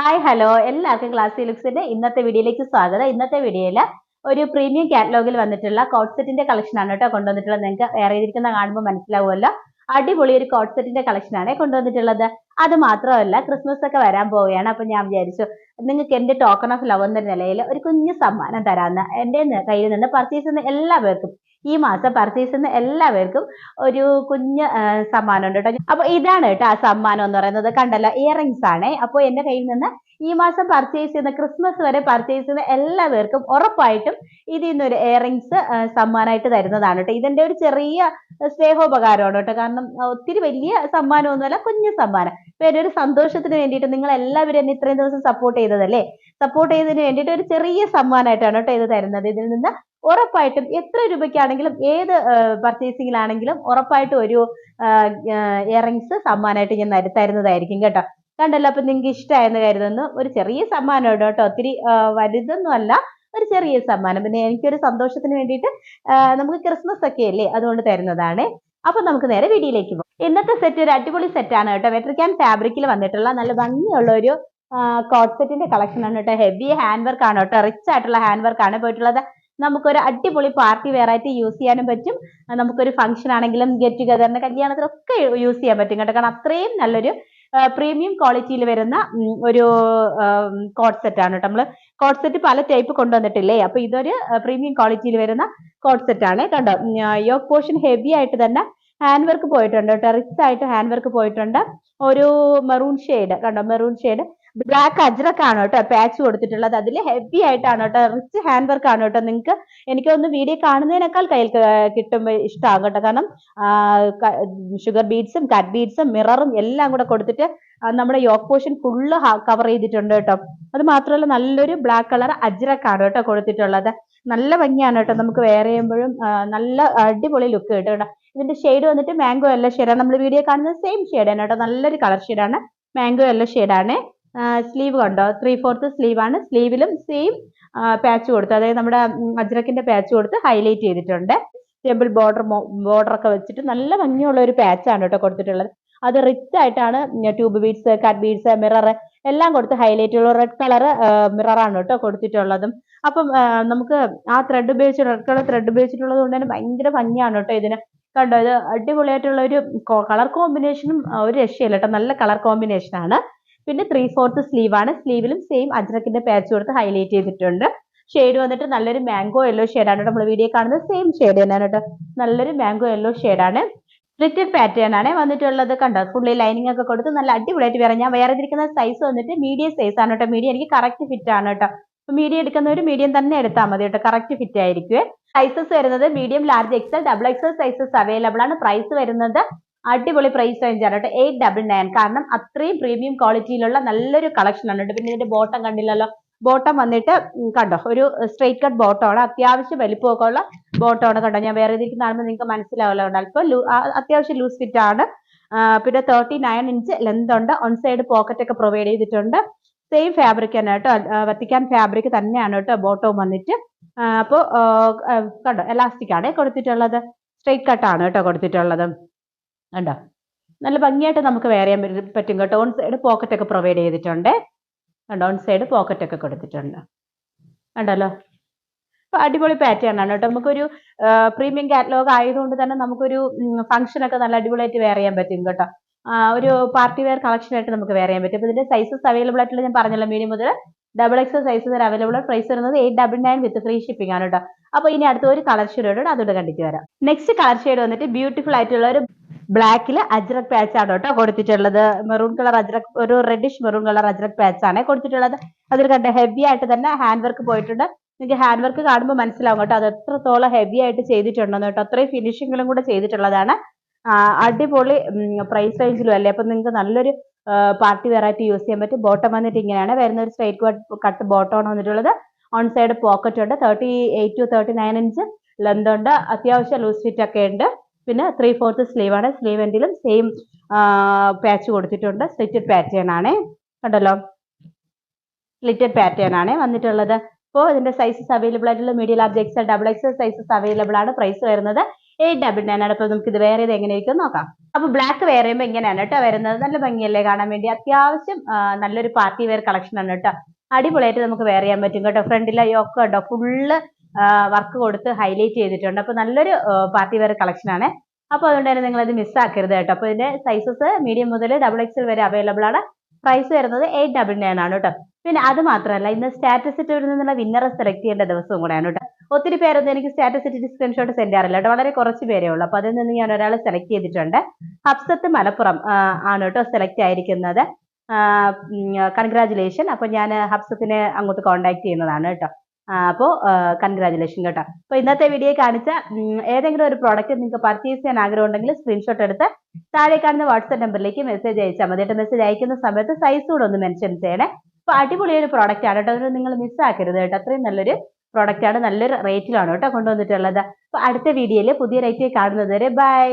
Hi hello എല്ലാവർക്കും class ലുക്സിന്റെ ഇന്നത്തെ വീഡിയോയിലേക്ക് സ്വാഗതം. ഇന്നത്തെ വീഡിയോയിൽ ഒരു പ്രീമിയം കാറ്റലോഗിൽ വന്നിട്ടുള്ള കോട്ട് സെറ്റിന്റെ കളക്ഷൻ ആണ് കേട്ടോ കൊണ്ടുവന്നിട്ടുള്ളത്. നിങ്ങൾക്ക് വേറെ ഇരിക്കുന്ന കാണുമ്പോൾ മനസ്സിലാവുമല്ലോ. അടിപൊളി ഒരു കോട്ട് സെറ്റിന്റെ കളക്ഷൻ ആണ് കൊണ്ടുവന്നിട്ടുള്ളത്. അത് മാത്രമല്ല ക്രിസ്മസ് ഒക്കെ വരാൻ പോവുകയാണ്. അപ്പൊ ഞാൻ വിചാരിച്ചു നിങ്ങൾക്ക് എന്റെ ടോക്കൺ ഓഫ് ലവ് എന്ന നിലയിൽ ഒരു കുഞ്ഞു സമ്മാനം തരാമെന്ന് എന്റെ കയ്യിൽ നിന്ന് പർച്ചേസ് ചെയ്യുന്ന എല്ലാവർക്കും ഈ മാസം പർച്ചേസ് ചെയ്യുന്ന എല്ലാവർക്കും ഒരു കുഞ്ഞ് സമ്മാനം ഉണ്ട് കേട്ടോ. അപ്പൊ ഇതാണ് കേട്ടോ ആ സമ്മാനം എന്ന് പറയുന്നത്. കണ്ടല്ലോ ഇയറിങ്സ് ആണ്. അപ്പൊ എന്റെ കയ്യിൽ നിന്ന് ഈ മാസം പർച്ചേസ് ചെയ്യുന്ന ക്രിസ്മസ് വരെ പർച്ചേസ് ചെയ്യുന്ന എല്ലാവർക്കും ഉറപ്പായിട്ടും ഇതിൽ നിന്നൊരു ഇയറിങ്സ് സമ്മാനമായിട്ട് തരുന്നതാണ് കേട്ടോ. ഇതിന്റെ ഒരു ചെറിയ സ്നേഹോപകാരമാണ് കേട്ടോ. കാരണം ഒത്തിരി വലിയ സമ്മാനമൊന്നുമല്ല കുഞ്ഞു സമ്മാനം. ഇപ്പൊ എന്റെ ഒരു സന്തോഷത്തിന് വേണ്ടിയിട്ട് നിങ്ങൾ എല്ലാവരും എന്നെ ഇത്രയും ദിവസം സപ്പോർട്ട് ചെയ്തതല്ലേ? സപ്പോർട്ട് ചെയ്തതിന് വേണ്ടിയിട്ട് ഒരു ചെറിയ സമ്മാനമായിട്ടാണ് കേട്ടോ ഇത് തരുന്നത്. ഇതിൽ നിന്ന് ഉറപ്പായിട്ടും എത്ര രൂപയ്ക്കാണെങ്കിലും ഏത് പർച്ചേസിങ്ങിലാണെങ്കിലും ഉറപ്പായിട്ടും ഒരു ഇയറിങ്സ് സമ്മാനമായിട്ട് ഞാൻ തരു- തരുന്നതായിരിക്കും കേട്ടോ. കണ്ടല്ലോ അപ്പൊ നിങ്ങൾക്ക് ഇഷ്ടമായെന്ന് കരുതുന്നു. ഒരു ചെറിയ സമ്മാനമാണ് കേട്ടോ. ഒത്തിരി വലുതൊന്നും അല്ല ഒരു ചെറിയ സമ്മാനം. പിന്നെ എനിക്കൊരു സന്തോഷത്തിന് വേണ്ടിയിട്ട് നമുക്ക് ക്രിസ്മസ് ഒക്കെ അല്ലേ അതുകൊണ്ട് തരുന്നതാണ്. അപ്പൊ നമുക്ക് നേരെ വീഡിയോയിലേക്ക് പോകാം ഇന്നത്തെ സെറ്റ് ഒരു അടിപൊളി സെറ്റാണ് കേട്ടോ. വെട്രിക്കാൻ ഫാബ്രിക്കിൽ വന്നിട്ടുള്ള നല്ല ഭംഗിയുള്ള ഒരു കോട്ട് സെറ്റിന്റെ കളക്ഷൻ ആണ് കേട്ടോ. ഹെവി ഹാൻഡ് വർക്ക് ആണ് കേട്ടോ. റിച്ച് ആയിട്ടുള്ള ഹാൻഡ് വർക്ക് ആണ് പോയിട്ടുള്ളത്. നമുക്കൊരു അടിപൊളി പാർട്ടി വെയർ ആയിട്ട് യൂസ് ചെയ്യാനും പറ്റും. നമുക്കൊരു ഫംഗ്ഷൻ ആണെങ്കിലും ഗെറ്റ് ടുഗദറിന് കല്യാണത്തിനൊക്കെ യൂസ് ചെയ്യാൻ പറ്റും കേട്ടോ. കാരണം അത്രയും നല്ലൊരു പ്രീമിയം ക്വാളിറ്റിയിൽ വരുന്ന ഒരു കോട്ട് സെറ്റ് ആണ് കേട്ടോ. നമ്മൾ കോട്ട് സെറ്റ് പല ടൈപ്പ് കൊണ്ടുവന്നിട്ടില്ലേ? അപ്പൊ ഇതൊരു പ്രീമിയം ക്വാളിറ്റിയിൽ വരുന്ന കോട്ട് സെറ്റ് ആണ് കണ്ടോ. യോക്ക് പോർഷൻ ഹെവി ആയിട്ട് തന്നെ ഹാൻഡ് വർക്ക് പോയിട്ടുണ്ട് കേട്ടോ. റിച്ച് ആയിട്ട് ഹാൻഡ് വർക്ക് പോയിട്ടുണ്ട്. ഒരു മെറൂൺ ഷെയ്ഡ് കണ്ടോ? മെറൂൺ ഷെയ്ഡ് ബ്ലാക്ക് അജ്രക് ആണ് കേട്ടോ പാച്ച് കൊടുത്തിട്ടുള്ളത്. അതിൽ ഹെവി ആയിട്ടാണ് കേട്ടോ റിച്ച് ഹാൻഡ് വർക്ക് ആണ് കേട്ടോ. നിങ്ങൾക്ക് എനിക്ക് ഒന്ന് വീഡിയോ കാണുന്നതിനേക്കാൾ കയ്യിൽ കിട്ടുമ്പോൾ ഇഷ്ടമാകും കേട്ടോ. കാരണം ഷുഗർ ബീഡ്സും കട്ട് ബീഡ്സും മിററും എല്ലാം കൂടെ കൊടുത്തിട്ട് നമ്മുടെ യോക്ക് പോർഷൻ ഫുള്ള് കവർ ചെയ്തിട്ടുണ്ട് കേട്ടോ. അത് മാത്രമല്ല നല്ലൊരു ബ്ലാക്ക് കളർ അജ്രക്കാണ് കേട്ടോ കൊടുത്തിട്ടുള്ളത്. നല്ല ഭംഗിയാണ് കേട്ടോ നമുക്ക് വേറെ ചെയ്യുമ്പോഴും നല്ല അടിപൊളി ലുക്ക് കിട്ടും കേട്ടോ. ഇതിന്റെ ഷെയ്ഡ് വന്നിട്ട് മാംഗോ യെല്ലോ ഷെയ്ഡാണ് നമ്മൾ വീഡിയോ കാണുന്നത് സെയിം ഷെയ്ഡാണ് കേട്ടോ. നല്ലൊരു കളർ ഷെയ്ഡാണ് മാംഗോ യെല്ലോ ഷെയ്ഡാണ് സ്ലീവ് കണ്ടോ? ത്രീ ഫോർത്ത് സ്ലീവ് ആണ്. സ്ലീവിലും സെയിം പാച്ച് കൊടുത്ത് അതായത് നമ്മുടെ അജ്രക്കിന്റെ പാച്ച് കൊടുത്ത് ഹൈലൈറ്റ് ചെയ്തിട്ടുണ്ട്. ടെമ്പിൾ ബോർഡർ ബോർഡർ ഒക്കെ വെച്ചിട്ട് നല്ല ഭംഗിയുള്ള ഒരു പാച്ചാണ് കേട്ടോ കൊടുത്തിട്ടുള്ളത്. അത് റിച്ച് ആയിട്ടാണ് tube beads cut beads mirror എല്ലാം കൊടുത്ത് ഹൈലൈറ്റ് ഉള്ള റെഡ് കളർ മിററാണ് കേട്ടോ കൊടുത്തിട്ടുള്ളതും. അപ്പം നമുക്ക് ആ ത്രെഡ് ഉപയോഗിച്ച് റെഡ് കളർ ത്രെഡ് ഉപയോഗിച്ചിട്ടുള്ളത് കൊണ്ട് തന്നെ ഭയങ്കര ഭംഗിയാണ് കേട്ടോ ഇതിന്. കണ്ടോ ഇത് അടിപൊളിയായിട്ടുള്ള ഒരു കളർ കോമ്പിനേഷനും ഒരു രക്ഷയില്ല കേട്ടോ. നല്ല കളർ കോമ്പിനേഷൻ ആണ്. പിന്നെ ത്രീ ഫോർത്ത് സ്ലീവ് ആണ്. സ്ലീവിലും സെയിം അജ്രക്കിന്റെ പാച്ച് കൊടുത്ത് ഹൈലൈറ്റ് ചെയ്തിട്ടുണ്ട്. ഷെയ്ഡ് വന്നിട്ട് നല്ലൊരു മാംഗോ യെല്ലോ ആണ് നമ്മൾ വീഡിയോ കാണുന്നത്. സെയിം ഷെയ്ഡ് തന്നെയാണ് കേട്ടോ നല്ലൊരു മാംഗോ യെല്ലോ ആണ്. സ്പ്ലിറ്റഡ് പാറ്റേൺ ആണ് വന്നിട്ടുള്ളത് കണ്ടോ? ഫുള്ളി ലൈനിങ് ഒക്കെ കൊടുത്ത് നല്ല അടിപൊളിയായിട്ട് വേറെ ഞാൻ വേറെ ഇരിക്കുന്ന സൈസ് വന്നിട്ട് മീഡിയം സൈസ് ആണ് കേട്ടോ മീഡിയം എനിക്ക് കറക്റ്റ് ഫിറ്റ് ആണ് കേട്ടോ മീഡിയം എടുക്കുന്നവർ മീഡിയം തന്നെ എടുത്താൽ മതി കേട്ടോ കറക്റ്റ് ഫിറ്റ് ആയിരിക്കും സൈസസ് വരുന്നത് medium large XL double XL sizes available ആണ്. പ്രൈസ് വരുന്നത് അടിപൊളി പ്രൈസ് റേഞ്ച് ആണ് കേട്ടോ. എയ്റ്റ് ഡബിൾ നയൻ കാരണം അത്രയും പ്രീമിയം ക്വാളിറ്റിയിലുള്ള നല്ലൊരു കളക്ഷൻ ആണ് കേട്ടോ. പിന്നെ ഇതിന്റെ ബോട്ടം കണ്ടില്ലല്ലോ? ബോട്ടം വന്നിട്ട് കണ്ടോ? ഒരു സ്ട്രെയിറ്റ് കട്ട് ബോട്ടം ആണ്. അത്യാവശ്യം വലിപ്പമൊക്കെ ഉള്ള ബോട്ടം ആണ് കണ്ടോ? ഞാൻ വേറെ ഇതിലേക്ക് കാണുമ്പോൾ നിങ്ങൾക്ക് മനസ്സിലാവില്ല കണ്ടോ? അല്പം അത്യാവശ്യം ലൂസ് ഫിറ്റ് ആണ്. പിന്നെ തേർട്ടി നയൻ ഇഞ്ച് ലെന്ത് ഉണ്ട്. ഓൺ സൈഡ് പോക്കറ്റ് ഒക്കെ പ്രൊവൈഡ് ചെയ്തിട്ടുണ്ട്. സെയിം ഫാബ്രിക് തന്നെ കേട്ടോ. വത്തിക്കാൻ ഫാബ്രിക് തന്നെയാണ് കേട്ടോ ബോട്ടവും വന്നിട്ട്. അപ്പോൾ കണ്ടോ? എലാസ്റ്റിക് ആണ് കൊടുത്തിട്ടുള്ളത്. സ്ട്രെയിറ്റ് കട്ടാണ് കേട്ടോ കൊടുത്തിട്ടുള്ളത്. കണ്ടോ? നല്ല ഭംഗിയായിട്ട് നമുക്ക് വേറെ പറ്റും- കേട്ടോ. ഓൺ സൈഡ് പോക്കറ്റ് ഒക്കെ പ്രൊവൈഡ് ചെയ്തിട്ടുണ്ട്. കണ്ടോ? ഓൺ സൈഡ് പോക്കറ്റ് ഒക്കെ കൊടുത്തിട്ടുണ്ട്. കണ്ടല്ലോ? അപ്പോൾ അടിപൊളി പാറ്റേൺ ആണ് കേട്ടോ. നമുക്കൊരു പ്രീമിയം കാറ്റലോഗ് ആയതുകൊണ്ട് തന്നെ നമുക്കൊരു ഫംഗ്ഷൻ ഒക്കെ നല്ല അടിപൊളിയായിട്ട് വെയർ ചെയ്യാൻ പറ്റും കേട്ടോ. ഒരു പാർട്ടി വെയർ കളക്ഷൻ ആയിട്ട് നമുക്ക് വെയർ ചെയ്യാൻ പറ്റും. അപ്പൊ ഇതിന്റെ സൈസസ് അവൈലബിൾ ആയിട്ടുള്ള ഞാൻ പറഞ്ഞല്ലോ മീഡിയം മുതൽ ഡബിൾ എക്സ് സൈസ് വരെ അവൈലബിൾ പ്രൈസ് വരുന്നത് eight double nine with free shipping ആണ് കേട്ടോ. അപ്പോൾ ഇനി അടുത്ത ഒരു കളർ ഷെയ്ഡ് അതുകൊണ്ട് കണ്ടിട്ട് വരാം. നെക്സ്റ്റ് കളർ ഷെയ്ഡ് വന്നിട്ട് ബ്യൂട്ടിഫുൾ ആയിട്ടുള്ള ഒരു ബ്ലാക്കിൽ അജ്രക് പാച്ച് ആണ് കേട്ടോ കൊടുത്തിട്ടുള്ളത്. മെറൂൺ കളർ അജ്രക് ഒരു reddish maroon colour ajrak patch ആണ് കൊടുത്തിട്ടുള്ളത്. അതിൽ കണ്ട ഹെവി ആയിട്ട് തന്നെ ഹാൻഡ് വർക്ക് പോയിട്ടുണ്ട്. നിങ്ങൾക്ക് ഹാൻഡ് വർക്ക് കാണുമ്പോൾ മനസ്സിലാവും കേട്ടോ അത് എത്രത്തോളം ഹെവി ആയിട്ട് ചെയ്തിട്ടുണ്ടെന്ന് കേട്ടോ. അത്രയും ഫിനിഷിങ്ങിലും കൂടെ ചെയ്തിട്ടുള്ളതാണ്. അടിപൊളി പ്രൈസ് റേഞ്ചിലും അല്ലേ? അപ്പൊ നിങ്ങൾക്ക് നല്ലൊരു പാർട്ടി വെറൈറ്റി യൂസ് ചെയ്യാൻ പറ്റും. ബോട്ടം വന്നിട്ട് ഇങ്ങനെയാണ് വരുന്ന ഒരു സ്ട്രൈറ്റ് കട്ട് ബോട്ടം ആണ് വന്നിട്ടുള്ളത്. ഓൺ സൈഡ് പോക്കറ്റ് ഉണ്ട്. Thirty eight to thirty nine inch length ഉണ്ട്. അത്യാവശ്യം ലൂസ് ഫിറ്റ് ഒക്കെ ഉണ്ട്. പിന്നെ ത്രീ ഫോർത്ത് സ്ലീവ് ആണ്. സ്ലീവ് എൻഡിലും സെയിം പാച്ച് കൊടുത്തിട്ടുണ്ട്. സ്ലിറ്റഡ് പാറ്റേൺ ആണ്. കണ്ടല്ലോ? സ്ലിറ്റഡ് പാറ്റേൺ ആണ് വന്നിട്ടുള്ളത്. അപ്പോൾ ഇതിന്റെ സൈസസ് അവൈലബിൾ ആയിട്ടുള്ള medium large XL double XL sizes available ആണ്. പ്രൈസ് വരുന്നത് എയ്റ്റ് ഡബിൾ നയൻ ആണ്. അപ്പോൾ നമുക്ക് ഇത് വേറെ ഇത് എങ്ങനെയായിരിക്കും നോക്കാം. അപ്പോൾ ബ്ലാക്ക് വേറെ ചെയ്യുമ്പോൾ ഇങ്ങനെയാണ് കേട്ടോ വരുന്നത്. നല്ല ഭംഗിയല്ലേ കാണാൻ വേണ്ടി. അത്യാവശ്യം നല്ലൊരു പാർട്ടി വെയർ കളക്ഷൻ ആണ് കേട്ടോ അടിപൊളിയായിട്ട് നമുക്ക് വെയർ ചെയ്യാൻ പറ്റും കേട്ടോ ഫ്രണ്ടിലെ യോക്ക് കേട്ടോ ഫുള്ള് വർക്ക് കൊടുത്ത് ഹൈലൈറ്റ് ചെയ്തിട്ടുണ്ട്. അപ്പൊ നല്ലൊരു പാർട്ടി വെയർ കളക്ഷൻ ആണ്. അപ്പൊ അതുകൊണ്ട് തന്നെ നിങ്ങൾ ഇത് മിസ്സാക്കരുത് കേട്ടോ. അപ്പൊ ഇതിന്റെ സൈസസ് മീഡിയം മുതൽ ഡബിൾ എക്സൽ വരെ അവൈലബിൾ ആണ്. പ്രൈസ് വരുന്നത് എയ്റ്റ് ഡബിൾ നയൻ ആണ് കേട്ടോ. പിന്നെ അത് മാത്രമല്ല ഇന്ന് സ്റ്റാറ്റസ് ഇട്ട് നിന്നുള്ള വിന്നറെ സെലക്ട് ചെയ്യേണ്ട ദിവസവും കൂടെയാണ് കേട്ടോ. ഒത്തിരി പേരൊന്നും എനിക്ക് സ്റ്റാറ്റസ് ഇട്ടിട്ട് സ്ക്രീൻഷോട്ട് സെൻഡ് ചെയ്യാറില്ല കേട്ടോ. വളരെ കുറച്ച് പേരേ ഉള്ളൂ. അപ്പൊ അതിൽ നിന്ന് ഞാൻ ഒരാളെ സെലക്ട് ചെയ്തിട്ടുണ്ട്. ഹബ്സത്ത് മലപ്പുറം ആണ് കേട്ടോ സെലക്ട് ആയിരിക്കുന്നത്. കൺഗ്രാചുലേഷൻ അപ്പൊ ഞാൻ ഹബ്സത്തിനെ അങ്ങോട്ട് കോൺടാക്ട് ചെയ്യുന്നതാണ് കേട്ടോ. അപ്പോൾ കൺഗ്രാചുലേഷൻ കേട്ടോ. അപ്പോൾ ഇന്നത്തെ വീഡിയോ കാണിച്ച ഏതെങ്കിലും ഒരു പ്രോഡക്റ്റ് നിങ്ങൾക്ക് പർച്ചേസ് ചെയ്യാൻ ആഗ്രഹം ഉണ്ടെങ്കിൽ സ്ക്രീൻഷോട്ട് എടുത്ത് താഴെ കാണുന്ന വാട്സ്ആപ്പ് നമ്പറിലേക്ക് മെസ്സേജ് അയച്ചാൽ മതി മെസ്സേജ് അയക്കുന്ന സമയത്ത് സൈസ് കൂടെ ഒന്ന് മെൻഷൻ ചെയ്യണേ. അപ്പോൾ അടിപൊളി ഒരു പ്രോഡക്റ്റ് ആണ് കേട്ടോ. നിങ്ങൾ മിസ്സാക്കരുത് കേട്ടോ. അത്രയും നല്ലൊരു പ്രോഡക്റ്റ് ആണ്. നല്ലൊരു റേറ്റിലാണ് കേട്ടോ കൊണ്ടുവന്നിട്ടുള്ളത്. അപ്പോൾ അടുത്ത വീഡിയോയിൽ പുതിയ റേറ്റ് കാണുന്നത് വരെ ബൈ